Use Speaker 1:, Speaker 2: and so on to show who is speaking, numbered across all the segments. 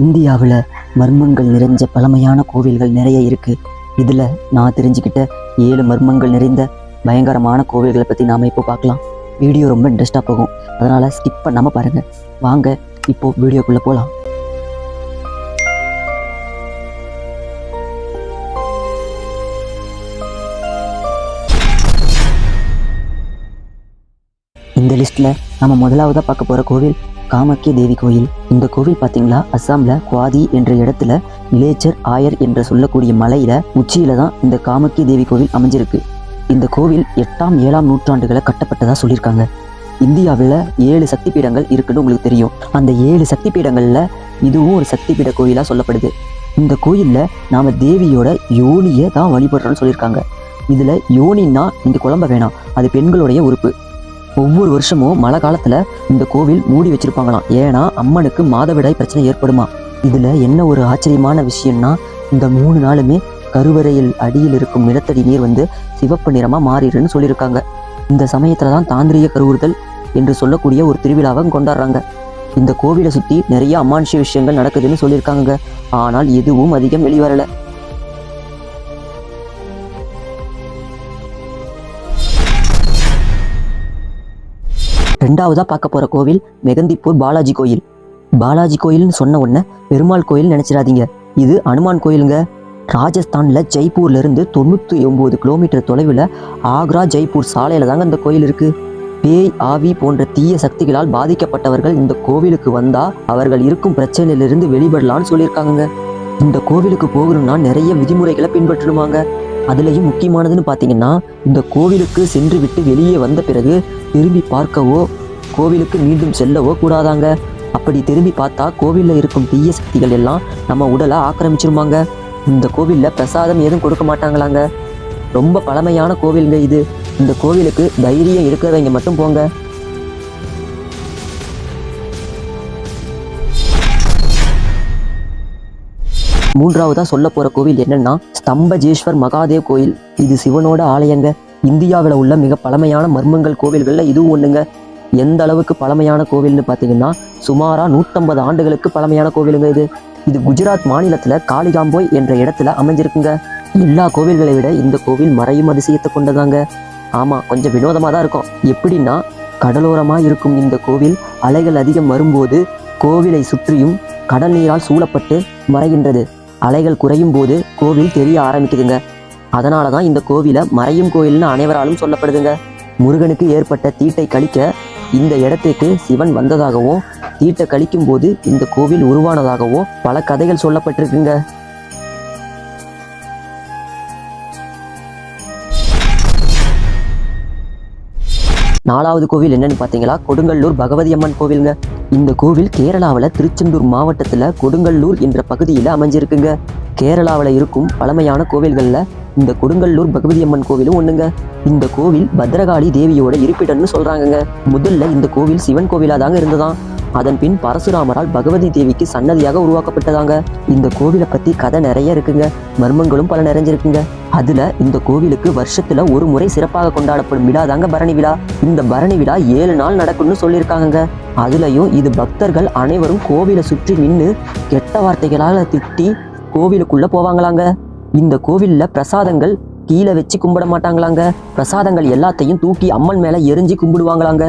Speaker 1: இந்தியாவில் மர்மங்கள் நிறைஞ்ச பழமையான கோவில்கள் நிறைய இருக்கு. இதில் நான் தெரிஞ்சுக்கிட்ட ஏழு மர்மங்கள் நிறைந்த பயங்கரமான கோவில்களை பற்றி நாம் இப்போ பார்க்கலாம். வீடியோ ரொம்ப இன்ட்ரெஸ்டாக போகும். அதனால் ஸ்கிப் பண்ணாமல் பாருங்கள் வாங்க இப்போ வீடியோக்குள்ளே போகலாம் இந்த லிஸ்ட்ல நம்ம முதலாவதாக பார்க்க போகிற கோவில் காமாக்கிய தேவி கோயில் இந்த கோவில் பார்த்தீங்களா அஸ்ஸாம்ல குவாதி என்ற இடத்துல இலேச்சர் ஆயர் என்று சொல்லக்கூடிய மலையில உச்சியில தான் இந்த காமாக்கிய தேவி கோவில் அமைஞ்சிருக்கு. இந்த கோவில் எட்டாம் ஏழாம் நூற்றாண்டுகளை கட்டப்பட்டதா சொல்லியிருக்காங்க. இந்தியாவில் ஏழு சக்தி பீடங்கள் இருக்குன்னு உங்களுக்கு தெரியும். அந்த ஏழு சக்தி பீடங்களில் இதுவும் ஒரு சக்தி பீட கோயிலாக சொல்லப்படுது. இந்த கோயிலில் நாம தேவியோட யோனியை தான் வழிபடுறோம்னு சொல்லியிருக்காங்க. இதில் யோனின்னா இந்த குழம்ப வேணாம். அது பெண்களுடைய உறுப்பு. ஒவ்வொரு வருஷமும் மழை காலத்துல இந்த கோவில் மூடி வச்சிருப்பாங்களாம். ஏன்னா அம்மனுக்கு மாதவிடாய் பிரச்சனை ஏற்படுமா? இதுல என்ன ஒரு ஆச்சரியமான விஷயம்னா இந்த மூணு நாளுமே கருவறையில் அடியில் இருக்கும் நிலத்தடி நீர் வந்து சிவப்பு நிறமா மாறிடுன்னு சொல்லியிருக்காங்க. இந்த சமயத்துல தான் தாந்திரிய கருவுறுதல் என்று சொல்லக்கூடிய ஒரு திருவிழாவை கொண்டாடுறாங்க. இந்த கோவிலை சுத்தி நிறைய அமானுஷ்ய விஷயங்கள் நடக்குதுன்னு சொல்லியிருக்காங்க ஆனால் எதுவும் அதிகம் வெளிவரல. ரெண்டாவதா பார்க்க போற கோவில் மெகந்திப்பூர் பாலாஜி கோயில். பாலாஜி கோயில்னு சொன்ன உடனே பெருமாள் கோயில் நினைச்சிடாதீங்க. இது அனுமான் கோயிலுங்க. ராஜஸ்தான்ல ஜெய்ப்பூர்ல இருந்து தொண்ணூத்தி ஒன்பது கிலோமீட்டர் தொலைவில் ஆக்ரா ஜெய்ப்பூர் சாலையில தாங்க அந்த கோயில் இருக்கு. பேய் ஆவி போன்ற தீய சக்திகளால் பாதிக்கப்பட்டவர்கள் இந்த கோவிலுக்கு வந்தா அவர்கள் இருக்கும் பிரச்சனையிலிருந்து வெளிப்படலாம்னு சொல்லியிருக்காங்க இந்த கோவிலுக்கு போகணும்னா நிறைய விதிமுறைகளை பின்பற்றணுமாங்க. அதுலேயும் முக்கியமானதுன்னு பார்த்தீங்கன்னா இந்த கோவிலுக்கு சென்று விட்டு வெளியே வந்த பிறகு திரும்பி பார்க்கவோ கோவிலுக்கு மீண்டும் செல்லவோ கூடாதாங்க. அப்படி திரும்பி பார்த்தா கோவிலில் இருக்கும் தீய சக்திகள் எல்லாம் நம்ம உடலை ஆக்கிரமிச்சிருமாங்க. இந்த கோவிலில் பிரசாதம் எதுவும் கொடுக்க மாட்டாங்களாங்க. ரொம்ப பழமையான கோவிலுங்க இது. இந்த கோவிலுக்கு தைரியம் இருக்கிறவங்க மட்டும் போங்க. மூன்றாவதா சொல்ல போற கோவில் என்னன்னா ஸ்தம்பஜேஸ்வர் மகாதேவ் கோயில். இது சிவனோட ஆலயங்க. இந்தியாவில் உள்ள மிக பழமையான மர்மங்கள் கோவில்களில் இதுவும் ஒண்ணுங்க. எந்த அளவுக்கு பழமையான கோவில்னு பார்த்தீங்கன்னா சுமாரா நூற்றம்பது ஆண்டுகளுக்கு பழமையான கோவிலுங்க இது. இது குஜராத் மாநிலத்தில் காளிகாம்போய் என்ற இடத்துல அமைஞ்சிருக்குங்க. எல்லா கோவில்களை விட இந்த கோவில் மறையும் அதிசயத்தை கொண்டதாங்க. ஆமாம் கொஞ்சம் வினோதமாக தான் இருக்கும். எப்படின்னா கடலோரமாக இருக்கும் இந்த கோவில் அலைகள் அதிகம் வரும்போது கோவிலை சுற்றியும் கடல் நீரால் சூழப்பட்டு மறைகின்றது. அலைகள் குறையும் போது கோவில் தெரிய ஆரம்பிக்குதுங்க. அதனால தான் இந்த கோவிலை மறையும் கோயில்னு அனைவராலும் சொல்லப்படுதுங்க. முருகனுக்கு ஏற்பட்ட தீட்டை கழிக்க இந்த இடத்துக்கு சிவன் வந்ததாகவும் தீட்டை கழிக்கும் போது இந்த கோவில் உருவானதாகவும் பல கதைகள் சொல்லப்பட்டிருக்குங்க. நாலாவது கோவில் என்னன்னு பார்த்தீங்களா கொடுங்கல்லூர் பகவதி அம்மன் கோவிலுங்க. இந்த கோவில் கேரளாவில் திருச்செந்தூர் மாவட்டத்தில் கொடுங்கல்லூர் என்ற பகுதியில் அமைஞ்சிருக்குங்க. கேரளாவில் இருக்கும் பழமையான கோவில்களில் இந்த கொடுங்கல்லூர் பகவதி அம்மன் கோவிலும் ஒண்ணுங்க. இந்த கோவில் பத்ரகாளி தேவியோட இருப்பிடம்னு சொல்றாங்கங்க. முதல்ல இந்த கோவில் சிவன் கோவிலா தாங்க இருந்ததான் அதன் பின் பரசுராமரால் பகவதி தேவிக்கு சன்னதியாக உருவாக்கப்பட்டதாங்க. இந்த கோவிலை பத்தி கதை நிறைய இருக்குங்க. மர்மங்களும் பல நிறைஞ்சிருக்குங்க. அதுல இந்த கோவிலுக்கு வருஷத்துல ஒரு முறை சிறப்பாக கொண்டாடப்படும் விழா தாங்க பரணி விழா. இந்த பரணி விழா ஏழு நாள் நடக்கும்னு சொல்லியிருக்காங்க அதுலயும் இது பக்தர்கள் அனைவரும் கோவிலை சுற்றி நின்று கெட்ட வார்த்தைகளால திட்டி கோவிலுக்குள்ள போவாங்களாங்க. இந்த கோவில்ல பிரசாதங்கள் கீழே வச்சு கும்பிட மாட்டாங்களாங்க. பிரசாதங்கள் எல்லாத்தையும் தூக்கி அம்மன் மேல எரிஞ்சு கும்பிடுவாங்களாங்க.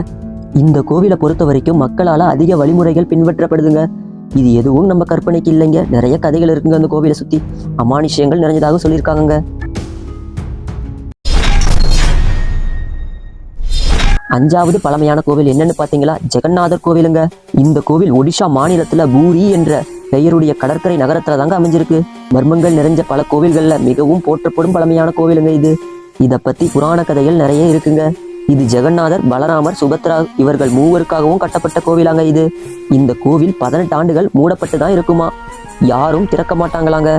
Speaker 1: இந்த கோவிலை பொறுத்த வரைக்கும் மக்களால அதிக வழிமுறைகள் பின்பற்றப்படுதுங்க. இது எதுவும் நம்ம கற்பனைக்கு இல்லைங்க. நிறைய கதைகள் இருக்குங்க அந்த கோவிலை சுத்தி. அமானுஷ்யங்கள் நிறைஞ்சதாக சொல்லியிருக்காங்க அஞ்சாவது பழமையான கோவில் என்னன்னு பாத்தீங்களா ஜெகநாதர் கோவிலுங்க. இந்த கோவில் ஒடிஷா மாநிலத்துல பூரி என்ற பெயருடைய கடற்கரை நகரத்துல தாங்க அமைஞ்சிருக்கு. மர்மங்கள் நிறைஞ்ச பல கோவில்கள்ல மிகவும் போற்றப்படும் பழமையான கோவிலுங்க இது. இத பத்தி புராண கதைகள் நிறைய இருக்குங்க. இது ஜெகநாதர் பலராமர் சுபத்ரா இவர்கள் மூவருக்காகவும் கட்டப்பட்ட கோவிலாங்க இது. இந்த கோவில் பதினெட்டு ஆண்டுகள் மூடப்பட்டு தான் இருக்குமா? யாரும் திறக்க மாட்டாங்களாங்க.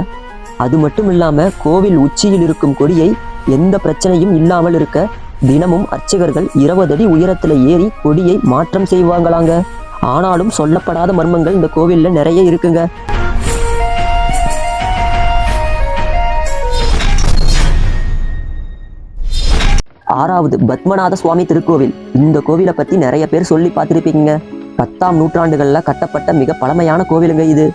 Speaker 1: அது மட்டும் இல்லாம கோவில் உச்சியில் இருக்கும் கொடியை எந்த பிரச்சனையும் இல்லாமல் இருக்க தினமும் அர்ச்சகர்கள் இருபது அடி உயரத்துல ஏறி கொடியை மாற்றம் செய்வாங்களாங்க. ஆனாலும் சொல்லப்படாத மர்மங்கள் இந்த கோவில்ல நிறைய இருக்குங்க. ஆறாவது பத்மநாத சுவாமி திருக்கோவில். இந்த கோவிலை பத்தி நிறைய பேர் சொல்லி பார்த்துருப்பீங்க பத்தாம் நூற்றாண்டுகள்ல கட்டப்பட்ட மிக பழமையான கோவிலுங்க இது.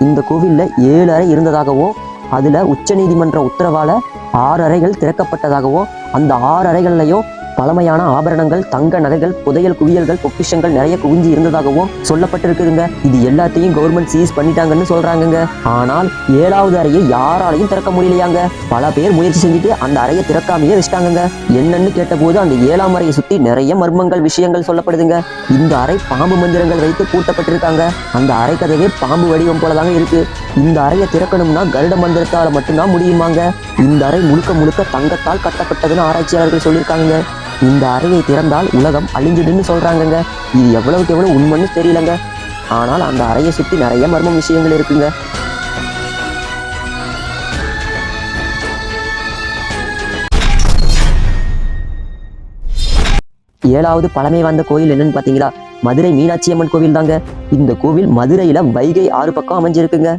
Speaker 1: இந்த கோவில்ல ஏழு அறை இருந்ததாகவும் அதுல உச்சநீதிமன்ற உத்தரவால ஆறு அறைகள் திறக்கப்பட்டதாகவும் அந்த ஆறு அறைகள்லையும் பழமையான ஆபரணங்கள் தங்க நகைகள் புதையல் குவியல்கள் பொக்கிஷங்கள் நிறைய குவிஞ்சு இருந்ததாகவும் சொல்லப்பட்டிருக்குதுங்க. இது எல்லாத்தையும் கவர்மெண்ட் சீஸ் பண்ணிட்டாங்கன்னு சொல்றாங்கங்க. ஆனால் ஏழாவது அறையை யாராலையும் திறக்க முடியலையாங்க. பல பேர் முயற்சி செஞ்சுட்டு அந்த அறையை திறக்காமையே வச்சிட்டாங்கங்க. என்னன்னு கேட்டபோது அந்த ஏழாம் அறையை சுத்தி நிறைய மர்மங்கள் விஷயங்கள் சொல்லப்படுதுங்க. இந்த அறை பாம்பு மந்திரங்கள் வைத்து பூட்டப்பட்டிருக்காங்க. அந்த அறை கதவே பாம்பு வடிவம் போலதாங்க இருக்கு. இந்த அறையை திறக்கணும்னா கருட மந்திரத்தால் மட்டும்தான் முடியுமாங்க? இந்த அறை முழுக்க முழுக்க தங்கத்தால் கட்டப்பட்டதுன்னு ஆராய்ச்சியாளர்கள் சொல்லியிருக்காங்க இந்த அறையை திறந்தால் உலகம் அழிஞ்சிடுன்னு சொல்றாங்கங்க. இது எவ்வளவுக்கு எவ்வளவு உண்மைன்னு தெரியலங்க. ஆனால் அந்த அறையை சுத்தி நிறைய மர்ம விஷயங்கள் இருக்குங்க. ஏழாவது பழமை வாய்ந்த கோயில் என்னன்னு பாத்தீங்களா? மதுரை மீனாட்சி அம்மன் கோவில் தாங்க. இந்த கோவில் மதுரையில வைகை ஆறு பக்கம் அமைஞ்சிருக்குங்க.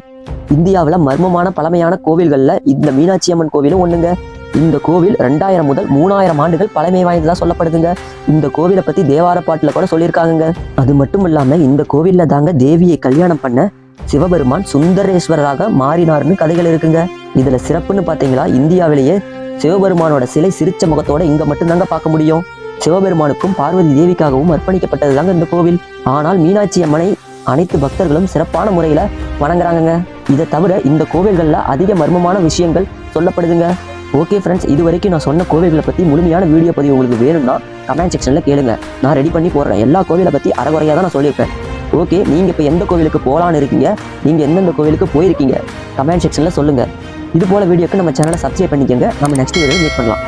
Speaker 1: இந்தியாவில் மர்மமான பழமையான கோவில்கள்ல இந்த மீனாட்சி அம்மன் கோவிலும் ஒண்ணுங்க. இந்த கோவில் ரெண்டாயிரம் முதல் மூணாயிரம் ஆண்டுகள் பழமை வாய்ந்ததாக சொல்லப்படுதுங்க. இந்த கோவிலை பற்றி தேவார பாட்டில் கூட சொல்லியிருக்காங்க அது மட்டும் இல்லாமல் இந்த கோவில்ல தாங்க தேவியை கல்யாணம் பண்ண சிவபெருமான் சுந்தரேஸ்வரராக மாறினார்னு கதைகள் இருக்குங்க. இதில் சிறப்புன்னு பார்த்தீங்களா இந்தியாவிலேயே சிவபெருமானோட சிலை சிரிச்ச முகத்தோட இங்கே மட்டும்தாங்க பார்க்க முடியும். சிவபெருமானுக்கும் பார்வதி தேவிக்காகவும் அர்ப்பணிக்கப்பட்டது தாங்க இந்த கோவில். ஆனால் மீனாட்சி அம்மனை அனைத்து பக்தர்களும் சிறப்பான முறையில் வணங்குறாங்கங்க. இதை தவிர இந்த கோவில்களில் அதிக மர்மமான விஷயங்கள் சொல்லப்படுதுங்க. ஓகே ஃப்ரெண்ட்ஸ் இது வரைக்கும் நான் சொன்ன கோவில்களை பற்றி முழுமையான வீடியோ பதிவு உங்களுக்கு வேணும்னா கமெண்ட் செக்ஷனில் கேளுங்க. நான் ரெடி பண்ணி போடுறேன். எல்லா கோவிலை பற்றி அறகுறையாக தான் நான் சொல்லியிருப்பேன். ஓகே நீங்கள் இப்போ எந்த கோவிலுக்கு போகலான்னு இருக்கீங்க? நீங்கள் எந்தெந்த கோவிலுக்கு போயிருக்கீங்க? கமெண்ட் செக்ஷனில் சொல்லுங்கள் இது போல் வீடியோக்கு நம்ம சேனலை சப்ஸ்கிரைப் பண்ணிக்கோங்க. நம்ம நெக்ஸ்ட் வீடியோ மீட் பண்ணலாம்.